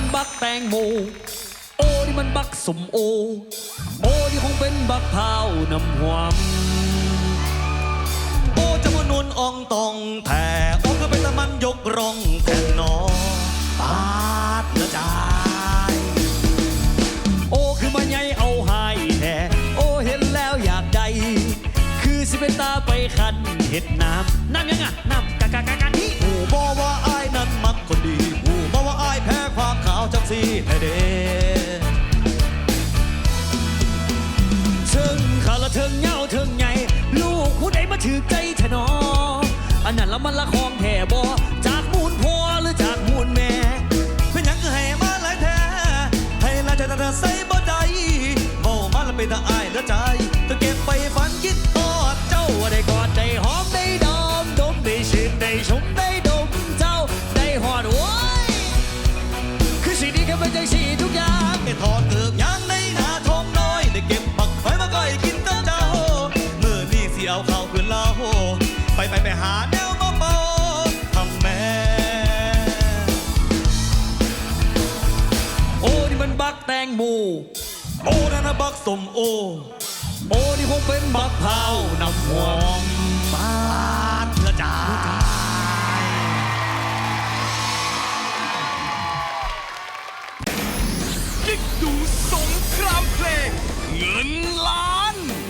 ันบักแตงโม โอ้นี่มันบักสมโอ โอ้นี่คงเป็นบักพร้าน้ำหวามโอ้จะมานุนอองตองแผ่โอ้ก็เป็นตะมันยกรองแทนนอปาดละจายโอ้คือมันใหญ่เอาหายแท้โอ้เห็นแล้วอยากได้ คือสิเป็นตาไปคันเห็ดน้ำน้ำยังอะน้ำกะกะกะกะ สีแท้เด้เชิงขาละเทิงเหย้าเทิงใหญ่ลูกผู้ใดมาถือใจแทนออันนั้นละมันละของแท่บอจากมูลพ่อหรือจากมูลแม่ เป็นยังคือให้มาหลายแท้ให้ลายใจแต่เธอใส่บ่ได้เมามาล้วเป็นตาอายลือใจจะเก็บไปฝันคิดทอดเจ้าได้กอด อาข้าวคืนเล่าไปไปไปหาแนวมาเป่าทำแม่โอ้นี่มันบักแตงโมโอ้นั่นนะบักสมโอ โอ้นี่คงเป็นบักเผานำหอมา